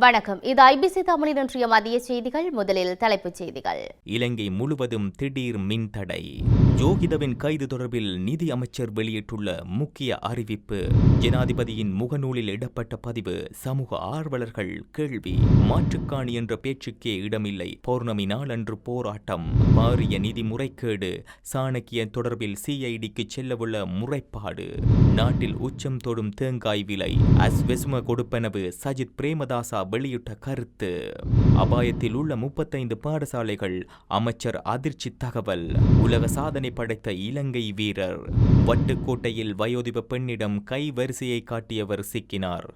வணக்கம். இது ஐபிசி தமிழின் இன்றைய மதிய செய்திகள். முதலில் தலைப்புச் செய்திகள். இலங்கை முழுவதும் திடீர் மின்தடை. ஜோகிதவின் கைது தொடர்பில் நிதி அமைச்சர் வெளியிட்டுள்ள முக்கிய அறிவிப்பு. ஜனாதிபதியின் முகநூலில் இடப்பட்ட பதிவு சமூக ஆர்வலர்கள் கேள்வி. மாற்றுக்காணி என்ற பேச்சுக்கே இடமில்லை. பௌர்ணமி நாளன்று போராட்டம். பாரிய நிதி முறைகேடு. சாணக்கியன் தொடர்பில் சிஐடிக்கு செல்லவுள்ள முறைப்பாடு. நாட்டில் உச்சம் தொடும் தேங்காய் விலை. அஸ்வெசும கொடுப்பனவு சஜித் பிரேமதாசா வெளியிட்ட கருத்து. அபாயத்தில் உள்ள முப்பத்தைந்து பாடசாலைகள். அமைச்சர் அதிர்ச்சி தகவல். உலக சாதனை படைத்த இலங்கை வீரர். வட்டுக்கோட்டையில் வயோதிப பெண்ணிடம் கை வரிசையை காட்டியவர் சிக்கினார்.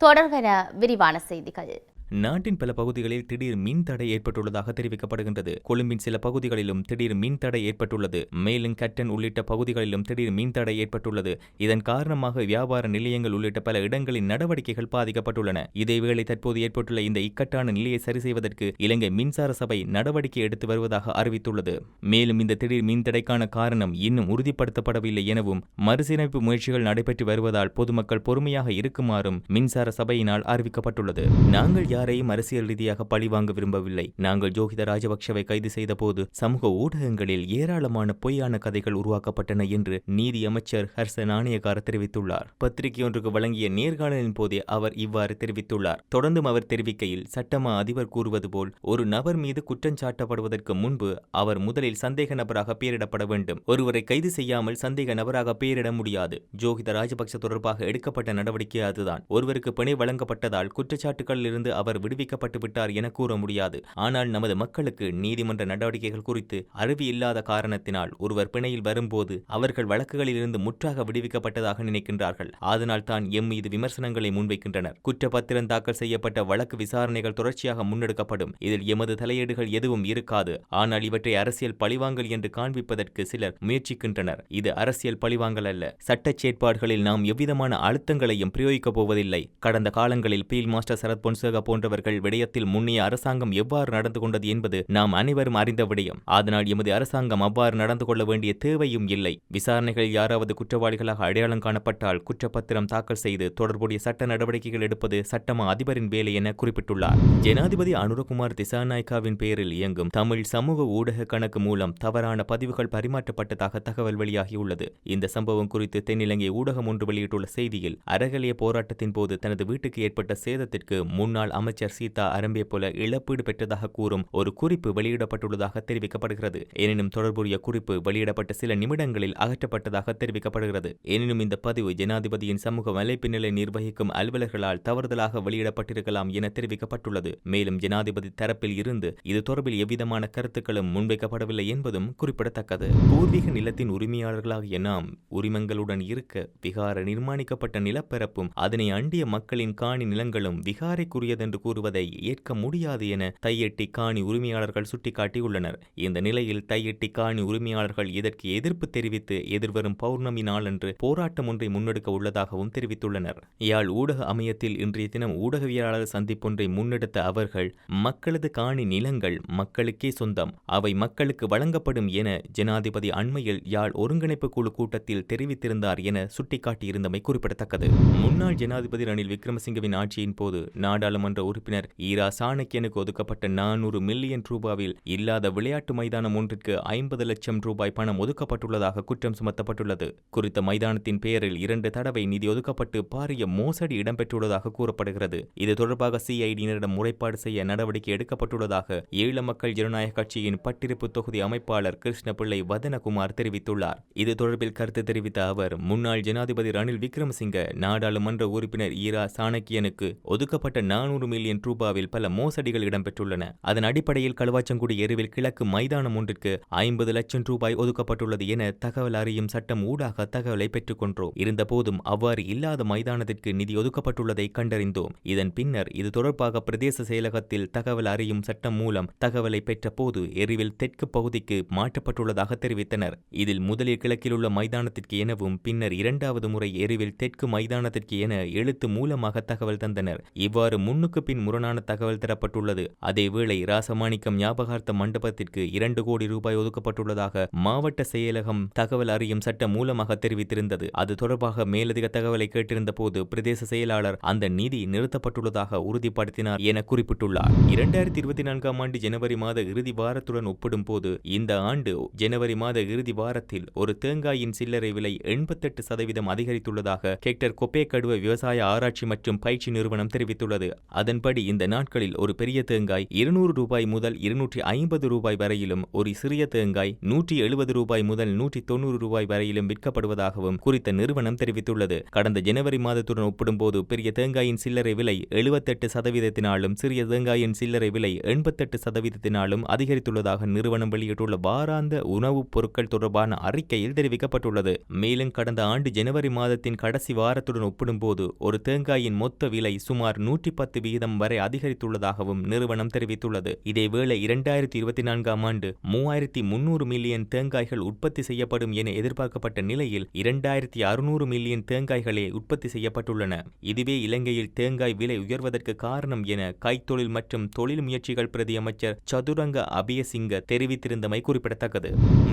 தொடர்வென விரிவான செய்திகள். நாட்டின் பல பகுதிகளில் திடீர் மின் தடை ஏற்பட்டுள்ளதாக தெரிவிக்கப்படுகின்றது. கொழும்பின் சில பகுதிகளிலும் திடீர் மின் தடை ஏற்பட்டுள்ளது. மேலும் கட்டன் உள்ளிட்ட பகுதிகளிலும் திடீர் மின் தடை ஏற்பட்டுள்ளது. இதன் காரணமாக வியாபார நிலையங்கள் உள்ளிட்ட பல இடங்களின் நடவடிக்கைகள் பாதிக்கப்பட்டுள்ளன. இதேவேளை தற்போது ஏற்பட்டுள்ள இந்த இக்கட்டான நிலையை சரி செய்வதற்கு இலங்கை மின்சார சபை நடவடிக்கை எடுத்து வருவதாக அறிவித்துள்ளது. மேலும் இந்த திடீர் மின் தடைக்கான காரணம் இன்னும் உறுதிப்படுத்தப்படவில்லை எனவும் மறுசீரமைப்பு முயற்சிகள் நடைபெற்று வருவதால் பொதுமக்கள் பொறுமையாக இருக்குமாறும் மின்சார சபையினால் அறிவிக்கப்பட்டுள்ளது. நாங்கள் யாரையும் அரசியல் ரீதியாக பழிவாங்க விரும்பவில்லை. நாங்கள் ஜோகித ராஜபக்ஷவை கைது செய்த போது சமூக ஊடகங்களில் ஏராளமான பொய்யான கதைகள் உருவாக்கப்பட்டன என்று நீதி அமைச்சர் ஹர்ஷ நாணயக்கார தெரிவித்துள்ளார். பத்திரிகை ஒன்றுக்கு வழங்கிய நேர்காணலின் போதே அவர் இவ்வாறு தெரிவித்துள்ளார். தொடர்ந்தும் அவர் தெரிவிக்கையில் சட்டமா அதிபர் கூறுவது போல் ஒரு நபர் மீது குற்றம் சாட்டப்படுவதற்கு முன்பு அவர் முதலில் சந்தேக நபராக பெயரிடப்பட வேண்டும். ஒருவரை கைது செய்யாமல் சந்தேக நபராக பெயரிட முடியாது. ஜோகித ராஜபக்ஷ தொடர்பாக எடுக்கப்பட்ட நடவடிக்கை அதுதான். ஒருவருக்கு பிணை வழங்கப்பட்டதால் குற்றச்சாட்டுகளில் இருந்து அவர் விடுவிக்கப்பட்டு விட்டார் என கூற முடியாது. ஆனால் நமது மக்களுக்கு நீதிமன்ற நடவடிக்கைகள் குறித்து அறிவு இல்லாத காரணத்தினால் ஒருவர் பிணையில் வரும்போது அவர்கள் வழக்குகளிலிருந்து முற்றாக விடுவிக்கப்பட்டதாக நினைக்கின்றார்கள். அதனால் தான் எம் மீது விமர்சனங்களை முன்வைக்கின்றனர். குற்றப்பத்திரம் தாக்கல் செய்யப்பட்ட வழக்கு விசாரணைகள் தொடர்ச்சியாக முன்னெடுக்கப்படும். இதில் எமது தலையீடுகள் எதுவும் இருக்காது. ஆனால் இவற்றை அரசியல் பழிவாங்கல் என்று காண்பிப்பதற்கு சிலர் முயற்சிக்கின்றனர். இது அரசியல் பழிவாங்கல் அல்ல. சட்டச் செயற்பாடுகளில் நாம் எவ்விதமான அழுத்தங்களையும் பிரயோகிக்கப் போவதில்லை. கடந்த காலங்களில் பீல் மாஸ்டர் சரத் பொன்சேகா போன்றவர்கள் விடயத்தில் முன்னே அரசாங்கம் எவ்வாறு நடந்து கொண்டது என்பது நாம் அனைவரும் அறிந்த விடயம். அதனால் எமது அரசாங்கம் அவ்வாறு நடந்து கொள்ள வேண்டிய தேவையும் இல்லை. விசாரணைகளில் யாராவது குற்றவாளிகளாக அடையாளம் காணப்பட்டால் குற்றப்பத்திரம் தாக்கல் செய்து தொடர்புடைய சட்ட நடவடிக்கைகள் எடுப்பது சட்டமா அதிபரின் வேலை என குறிப்பிட்டுள்ளார். ஜனாதிபதி அனுரகுமார் திசாநாயக்காவின் பெயரில் இயங்கும் தமிழ் சமூக ஊடக கணக்கு மூலம் தவறான பதிவுகள் பரிமாற்றப்பட்டதாக தகவல் வெளியாகியுள்ளது. இந்த சம்பவம் குறித்து தென்னிலங்கை ஊடகம் ஒன்று வெளியிட்டுள்ள செய்தியில் அறகலிய போராட்டத்தின் போது தனது வீட்டுக்கு ஏற்பட்ட சேதத்திற்கு முன்னாள் அமைச்சர் சீதா அரம்பே போல இழப்பீடு பெற்றதாக கூறும் ஒரு குறிப்பு வெளியிடப்பட்டுள்ளதாக தெரிவிக்கப்படுகிறது. எனினும் தொடர்புடைய குறிப்பு வெளியிடப்பட்ட சில நிமிடங்களில் அகற்றப்பட்டதாக தெரிவிக்கப்படுகிறது. எனினும் இந்த பதிவு ஜனாதிபதியின் சமூக வலைப்பின்னலை நிலை நிர்வகிக்கும் அலுவலர்களால் தவறுதலாக வெளியிடப்பட்டிருக்கலாம் என தெரிவிக்கப்பட்டுள்ளது. மேலும் ஜனாதிபதி தரப்பில் இருந்து இது தொடர்பில் எவ்விதமான கருத்துக்களும் முன்வைக்கப்படவில்லை என்பதும் குறிப்பிடத்தக்கது. பூர்வீக நிலத்தின் உரிமையாளர்களாகிய நாம் உரிமங்களுடன் இருக்க விகார நிர்மாணிக்கப்பட்ட நிலப்பரப்பும் அதனை அண்டிய மக்களின் காணி நிலங்களும் விகாரைக்குரியதென்று கூறுவதை ஏற்க முடியாது என தையெட்டி காணி உரிமையாளர்கள் சுட்டிக்காட்டியுள்ளனர். இந்த நிலையில் தையெட்டி காணி உரிமையாளர்கள் இதற்கு எதிர்ப்பு தெரிவித்து எதிர்வரும் பௌர்ணமி நாளன்று போராட்டம் ஒன்றை முன்னெடுக்க உள்ளதாகவும் தெரிவித்துள்ளனர். யாழ் ஊடக அமையத்தில் இன்றைய தினம் ஊடகவியலாளர் சந்திப்பொன்றை முன்னெடுத்த அவர்கள் மக்களது காணி நிலங்கள் மக்களுக்கே சொந்தம் அவை மக்களுக்கு வழங்கப்படும் என ஜனாதிபதி அண்மையில் யாழ் ஒருங்கிணைப்பு குழு கூட்டத்தில் தெரிவித்திருந்தார் என சுட்டிக்காட்டியிருந்தமை குறிப்பிடத்தக்கது. முன்னாள் ஜனாதிபதி ரணில் விக்ரமசிங்கவின் ஆட்சியின் போது நாடாளுமன்ற உறுப்பினர் ஈரா சாணக்கியனுக்கு ஒதுக்கப்பட்ட நானூறு மில்லியன் ரூபாவில் இல்லாத விளையாட்டு மைதானம் ஒன்றிற்கு ஐம்பது லட்சம் ரூபாய் பணம் ஒதுக்கப்பட்டுள்ளதாக குற்றம் சுமத்தப்பட்டுள்ளது. குறித்த மைதானத்தின் பெயரில் இரண்டு தடவை நிதி ஒதுக்கப்பட்டு பாரிய மோசடி இடம்பெற்றுள்ளதாக கூறப்படுகிறது. இது தொடர்பாக சிஐடியினரிடம் முறைப்பாடு செய்ய நடவடிக்கை எடுக்கப்பட்டுள்ளதாக ஈழ மக்கள் ஜனநாயக கட்சியின் பட்டிருப்பு தொகுதி அமைப்பாளர் கிருஷ்ணபிள்ளை வதனகுமார் தெரிவித்துள்ளார். இது தொடர்பில் கருத்து தெரிவித்த அவர் முன்னாள் ஜனாதிபதி ரணில் விக்ரமசிங்க நாடாளுமன்ற உறுப்பினர் ஈரா சாணக்கியனுக்கு ஒதுக்கப்பட்ட நானூறு மில்லியன் ரூபாவில் பல மோசடிகள் இடம்பெற்றுள்ளன. அதன் அடிப்படையில் களுவாச்சங்குடி எருவில் கிழக்கு மைதானம் ஒன்றிற்கு ஐம்பது லட்சம் ரூபாய் ஒதுக்கப்பட்டுள்ளது என தகவல் அறியும் சட்டம் ஊடாக தகவலை பெற்றுக்கொண்டோம் இருந்தபோதும் அவ்வாறு இல்லாத மைதானத்திற்கு நிதி ஒதுக்கப்பட்டுள்ளதை கண்டறிந்தோம். இதன் பின்னர் இது தொடர்பாக பிரதேச செயலகத்தில் தகவல் அறியும் சட்டம் மூலம் தகவலை பெற்ற போது எரிவில் தெற்கு பகுதிக்கு மாற்றப்பட்டுள்ளதாக தெரிவித்தனர். இதில் முதலில் கிழக்கில் உள்ள மைதானத்திற்கு எனவும் பின்னர் இரண்டாவது முறை எரிவில் தெற்கு மைதானத்திற்கு என எழுத்து மூலமாக தகவல் தந்தனர். இவ்வாறு முன்னுக்கு அதற்கு பின் முரணான தகவல் தரப்பட்டுள்ளது. அதேவேளை ராசமாணிக்கம் ஞாபகார்த்த மண்டபத்திற்கு இரண்டு கோடி ரூபாய் ஒதுக்கப்பட்டுள்ளதாக மாவட்ட செயலகம் தகவல் அறியும் சட்ட மூலமாக தெரிவித்திருந்தது. அது தொடர்பாக மேலதிக தகவலை கேட்டிருந்த போது பிரதேச செயலாளர் அந்த நிதி நிறுத்தப்பட்டுள்ளதாக உறுதிப்படுத்தினார் என குறிப்பிட்டுள்ளார். இரண்டாயிரத்தி இருபத்தி நான்காம் ஆண்டு ஜனவரி மாத இறுதி வாரத்துடன் ஒப்பிடும் போது இந்த ஆண்டு ஜனவரி மாத இறுதி வாரத்தில் ஒரு தேங்காயின் சில்லறை விலை எண்பத்தெட்டு சதவீதம் அதிகரித்துள்ளதாக ஹெக்டர் கொப்பேக்கடுவ விவசாய ஆராய்ச்சி மற்றும் பயிற்சி நிறுவனம் தெரிவித்துள்ளது. அது அதன்படி இந்த நாட்களில் ஒரு பெரிய தேங்காய் இருநூறு ரூபாய் முதல் இருநூற்றி ஐம்பது ரூபாய் வரையிலும் ஒரு சிறிய தேங்காய் நூற்றி எழுபது ரூபாய் முதல் நூற்றி தொண்ணூறு ரூபாய் வரையிலும் விற்கப்படுவதாகவும் குறித்த நிறுவனம் தெரிவித்துள்ளது. கடந்த ஜனவரி மாதத்துடன் ஒப்பிடும்போது பெரிய தேங்காயின் சில்லறை விலை எழுபத்தெட்டு சதவீதத்தினாலும் சிறிய தேங்காயின் சில்லறை விலை எண்பத்தெட்டு சதவீதத்தினாலும் அதிகரித்துள்ளதாக நிறுவனம் வெளியிட்டுள்ள வாராந்த உணவுப் பொருட்கள் தொடர்பான அறிக்கையில் தெரிவிக்கப்பட்டுள்ளது. மேலும் கடந்த ஆண்டு ஜனவரி மாதத்தின் கடைசி வாரத்துடன் ஒப்பிடும்போது ஒரு தேங்காயின் மொத்த விலை சுமார் நூற்றி பத்து சதவீதம் வரை அதிகரித்துள்ளதாகவும் நிறுவனம் தெரிவித்துள்ளது. இதேவேளை இரண்டாயிரத்தி இருபத்தி நான்காம் ஆண்டு மூவாயிரத்தி முன்னூறு மில்லியன் தேங்காய்கள் உற்பத்தி செய்யப்படும் என எதிர்பார்க்கப்பட்ட நிலையில் இரண்டாயிரத்தி அறுநூறு மில்லியன் தேங்காய்களே உற்பத்தி செய்யப்பட்டுள்ளன. இதுவே இலங்கையில் தேங்காய் விலை உயர்வதற்கு காரணம் என கைத்தொழில் மற்றும் தொழில் முயற்சிகள் பிரதி அமைச்சர் சதுரங்க அபியசிங்க தெரிவித்திருந்தமை குறிப்பிடத்தக்கது.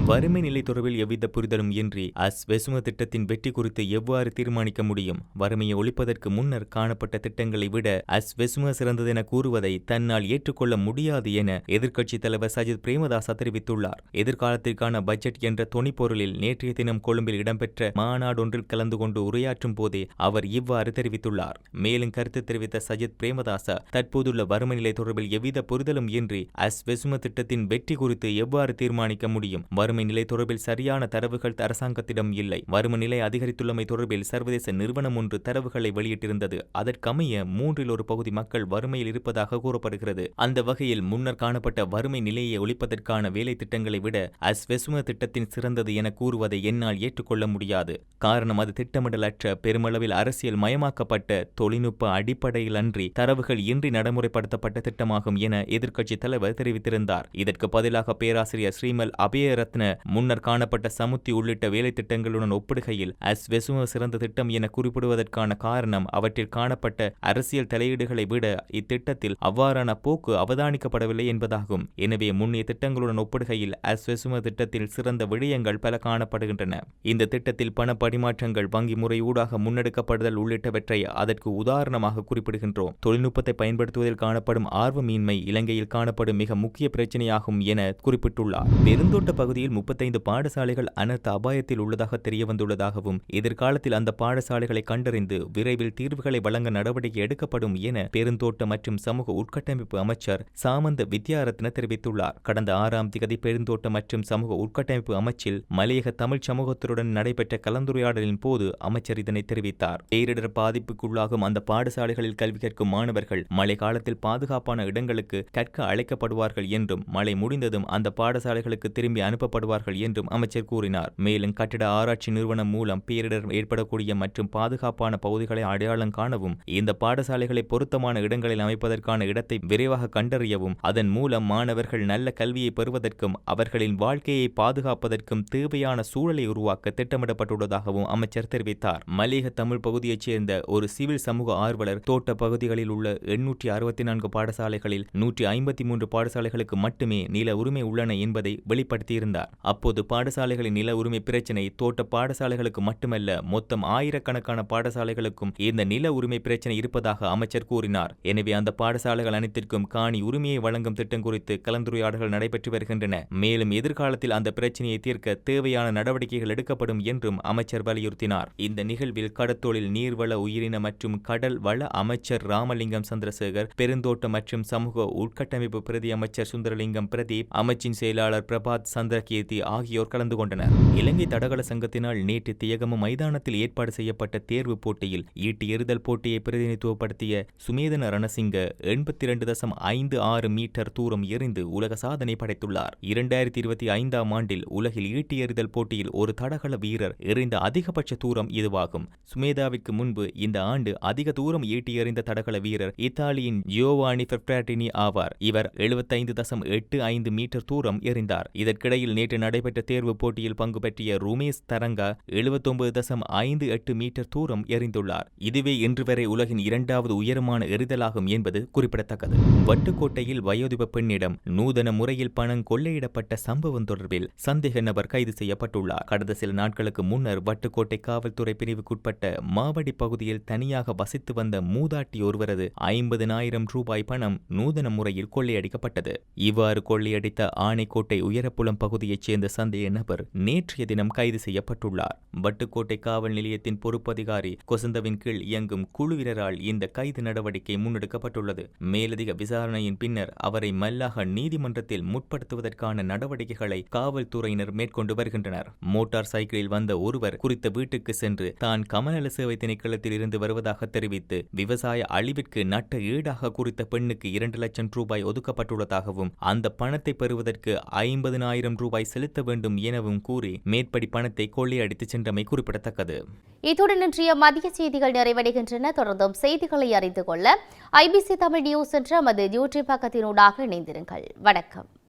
வறுமை நிலை தொடர்பில் எவ்வித புரிதலும் இன்றி அஸ் வெசும திட்டத்தின் வெற்றி குறித்து எவ்வாறு தீர்மானிக்க முடியும்? வறுமையை ஒழிப்பதற்கு முன்னர் காணப்பட்ட திட்டங்களை விட அஸ் வெசும சிறந்ததென கூறுவதை தன்னால் ஏற்றுக்கொள்ள முடியாது என எதிர்க்கட்சித் தலைவர் சஜித் பிரேமதாச தெரிவித்துள்ளார். எதிர்காலத்திற்கான பட்ஜெட் என்ற தொனிப்பொருளில் நேற்றைய தினம் கொழும்பில் இடம்பெற்ற மாநாடொன்றில் கலந்து கொண்டு உரையாற்றும் போதே அவர் இவ்வாறு தெரிவித்துள்ளார். மேலும் கருத்து தெரிவித்த சஜித் பிரேமதாச தற்போதுள்ள வறுமை நிலை தொடர்பில் எவ்வித புரிதலும் இன்றி அஸ் வெசும திட்டத்தின் வெற்றி குறித்து எவ்வாறு தீர்மானிக்க முடியும்? வறுமை நிலை தொடர்பில் சரியான தரவுகள் அரசாங்கத்திடம் இல்லை. வறுமை நிலை அதிகரித்துள்ளமை தொடர்பில் சர்வதேச நிறுவனம் ஒன்று தரவுகளை வெளியிட்டிருந்தது. அதற்கமைய மூன்றில் ஒரு பகுதி மக்கள் வறுமையில் இருப்பதாக கூறப்படுகிறது. அந்த வகையில் முன்னர் காணப்பட்ட வறுமை நிலையை ஒழிப்பதற்கான வேலை திட்டங்களை விட அஸ் வெசும திட்டத்தின் சிறந்தது என கூறுவதை என்னால் ஏற்றுக்கொள்ள முடியாது. காரணம் அது திட்டமிடலற்ற பெருமளவில் அரசியல் மயமாக்கப்பட்ட தொழில்நுட்ப அடிப்படையில் அன்றி தரவுகள் இன்றி நடைமுறைப்படுத்தப்பட்ட திட்டமாகும் என எதிர்க்கட்சி தலைவர் தெரிவித்திருந்தார். இதற்கு பதிலாக பேராசிரியர் ஸ்ரீமல் அபயரத்ன முன்னர் காணப்பட்ட சமுத்தி உள்ளிட்ட வேலை திட்டங்களுடன் ஒப்பிடுகையில் அஸ் வெசும சிறந்த திட்டம் என குறிப்பிடுவதற்கான காரணம் அவற்றில் காணப்பட்ட அரசியல் தலையீடுகளை விட இத்திட்டத்தில் அவ்வாறான போக்கு அவதானிக்கப்படவில்லை என்பதாகும். எனவே முன்னைய திட்டங்களுடன் ஒப்பிடுகையில் அஸ்வசும திட்டத்தில் சிறந்த விடயங்கள் பல காணப்படுகின்றன. இந்த திட்டத்தில் பண பரிமாற்றங்கள் வங்கி முறை ஊடாக முன்னெடுக்கப்படுதல் உள்ளிட்டவற்றை அதற்கு உதாரணமாக குறிப்பிடுகின்றோம். தொழில்நுட்பத்தை பயன்படுத்துவதில் காணப்படும் ஆர்வமின்மை இலங்கையில் காணப்படும் மிக முக்கிய பிரச்சனையாகும் என குறிப்பிட்டுள்ளார். பெருந்தோட்ட பகுதியில் முப்பத்தைந்து பாடசாலைகள் அனர்த்த அபாயத்தில் உள்ளதாக தெரிய வந்துள்ளதாகவும் எதிர்காலத்தில் அந்த பாடசாலைகளை கண்டறிந்து விரைவில் தீர்வுகளை வழங்க நடவடிக்கை எடுக்கப்படும் என பெருந்தோட்ட மற்றும் சமூக உட்கட்டமைப்பு அமைச்சர் சாமந்த வித்யாரத்ன தெரிவித்துள்ளார். கடந்த ஆறாம் திகதி பெருந்தோட்ட மற்றும் சமூக உட்கட்டமைப்பு அமைச்சில் மலையக தமிழ் சமூகத்துடன் நடைபெற்ற கலந்துரையாடலின் போது அமைச்சர் இதனை தெரிவித்தார். பேரிடர் பாதிப்புக்குள்ளாகும் அந்த பாடசாலைகளில் கல்வி கற்கும் மாணவர்கள் மழை காலத்தில் பாதுகாப்பான இடங்களுக்கு கற்க அழைக்கப்படுவார்கள் என்றும் மழை முடிந்ததும் அந்த பாடசாலைகளுக்கு திரும்பி அனுப்பப்படுவார்கள் என்றும் அமைச்சர் கூறினார். மேலும் கட்டிட ஆராய்ச்சி நிறுவனம் மூலம் பேரிடர் ஏற்படக்கூடிய மற்றும் பாதுகாப்பான பகுதிகளை அடையாளம் காணவும் இந்த பாடசாலைகளை பொருத்தமான இடங்களில் அமைப்பதற்கான இடத்தை விரைவாக கண்டறியவும் அதன் மூலம் மாணவர்கள் நல்ல கல்வியை பெறுவதற்கும் அவர்களின் வாழ்க்கையை பாதுகாப்பதற்கும் தேவையான சூழலை உருவாக்க திட்டமிடப்பட்டுள்ளதாகவும் அமைச்சர் தெரிவித்தார். மலேக தமிழ் பகுதியைச் சேர்ந்த ஒரு சிவில் சமூக ஆர்வலர் தோட்ட பகுதிகளில் உள்ள எண்ணூற்றி அறுபத்தி நான்கு பாடசாலைகளில் நூற்றி ஐம்பத்தி மூன்று பாடசாலைகளுக்கு மட்டுமே நில உரிமை உள்ளன என்பதை வெளிப்படுத்தியிருந்தார். அப்போது பாடசாலைகளின் நில உரிமை பிரச்சினை தோட்ட பாடசாலைகளுக்கு மட்டுமல்ல மொத்தம் ஆயிரக்கணக்கான பாடசாலைகளுக்கும் இந்த நில உரிமை பிரச்சினை இருப்பதாக அமைச்சர் கூறினார். எனவே அந்த பாடசாலைகள் அனைத்திற்கும் காணி உரிமையை வழங்கும் திட்டம் குறித்து கலந்துரையாடல்கள் நடைபெற்று வருகின்றன. மேலும் எதிர்காலத்தில் அந்த பிரச்சனையை தீர்க்க தேவையான நடவடிக்கைகள் எடுக்கப்படும் என்றும் அமைச்சர் வலியுறுத்தினார். இந்த நிகழ்வில் கடத்தொழில் நீர்வள உயிரின மற்றும் கடல் வள அமைச்சர் ராமலிங்கம் சந்திரசேகர் பெருந்தோட்ட மற்றும் சமூக உட்கட்டமைப்பு பிரதி அமைச்சர் சுந்தரலிங்கம் பிரதீப் அமைச்சின் செயலாளர் பிரபாத் சந்திரகீர்த்தி ஆகியோர் கலந்து கொண்டனர். இலங்கை தடகள சங்கத்தினால் நேற்று தியகம மைதானத்தில் ஏற்பாடு செய்யப்பட்ட தேர்வு போட்டியில் ஈட்டி எறிதல் போட்டியை பிரதிநிதித்துவப்படுத்திய சுமேதன ரணசிங்க எண்பத்தி இரண்டு தசம் ஐந்து ஆறு மீட்டர் தூரம் எறிந்து உலக சாதனை படைத்துள்ளார். இரண்டாயிரத்தி இருபத்தி ஐந்தாம் ஆண்டில் உலகில் ஈட்டி எறிதல் போட்டியில் ஒரு தடகள வீரர் எறிந்த அதிகபட்ச தூரம் இதுவாகும். சுமேதாவிற்கு முன்பு இந்த ஆண்டு அதிக தூரம் ஈட்டி எறிந்த தடகள வீரர் இத்தாலியின் ஜியோவானி பெப்ராட்டினி ஆவார். இவர் எழுபத்தைந்து தசம் எட்டு ஐந்து மீட்டர் தூரம் எறிந்தார். இதற்கிடையில் நேற்று நடைபெற்ற தேர்வு போட்டியில் பங்கு பற்றிய ருமேஷ் தரங்கா எழுபத்தொன்பது தசம் ஐந்து எட்டு மீட்டர் தூரம் எறிந்துள்ளார். இதுவே இன்று வரை உலகின் இரண்டாவது உயரமான எரிதலாகும் என்பது குறிப்பிடத்தக்கது. வட்டுக்கோட்டையில் வயோதிப பெண்ணிடம் நூதன முறையில் பணம் கொள்ளையிடப்பட்ட சம்பவம் தொடர்பில் சந்தேக நபர் கைது செய்யப்பட்டுள்ளார். கடந்த சில நாட்களுக்கு முன்னர் வட்டுக்கோட்டை காவல்துறை பிரிவுக்குட்பட்ட மாவடி பகுதியில் தனியாக வசித்து வந்த மூதாட்டி ஒருவரது ஐம்பதனாயிரம் ரூபாய் பணம் நூதன முறையில் கொள்ளையடிக்கப்பட்டது. இவ்வாறு கொள்ளையடித்த ஆணைக்கோட்டை உயரப்புலம் பகுதியைச் சேர்ந்த சந்தேக நபர் நேற்றைய தினம் கைது செய்யப்பட்டுள்ளார். வட்டுக்கோட்டை காவல் நிலையத்தின் பொறுப்பதிகாரி கொசந்தவின் கீழ் இயங்கும் குழுவினரால் இந்த கைது நடவடிக்கை நடவடிக்கை முன்னெடுக்கப்பட்டுள்ளது. மேலதிக விசாரணையின் பின்னர் அவரை மல்லாக நீதிமன்றத்தில் முற்படுத்துவதற்கான நடவடிக்கைகளை காவல்துறையினர் மேற்கொண்டு வருகின்றனர். மோட்டார் சைக்கிளில் வந்த ஒருவர் குறித்த வீட்டுக்கு சென்று தான் கமநல சேவை திணைக்களத்தில் இருந்து வருவதாக தெரிவித்து விவசாய அழிவிற்கு நட்ட ஈடாக குறித்த பெண்ணுக்கு இரண்டு லட்சம் ரூபாய் ஒதுக்கப்பட்டுள்ளதாகவும் அந்த பணத்தை பெறுவதற்கு ஐம்பதினாயிரம் ரூபாய் செலுத்த வேண்டும் எனவும் கூறி மேற்படி பணத்தை கொள்ளையடித்து சென்றமை குறிப்பிடத்தக்கது. இத்துடன் இன்றைய மதிய செய்திகள் நிறைவடைகின்றன. தொடர்ந்தும் செய்திகளை அறிந்து கொள்ள ஐபிசி தமிழ் நியூஸ் என்ற நமது யூடியூப் பக்கத்தினூடாக இணைந்திருங்கள் வணக்கம்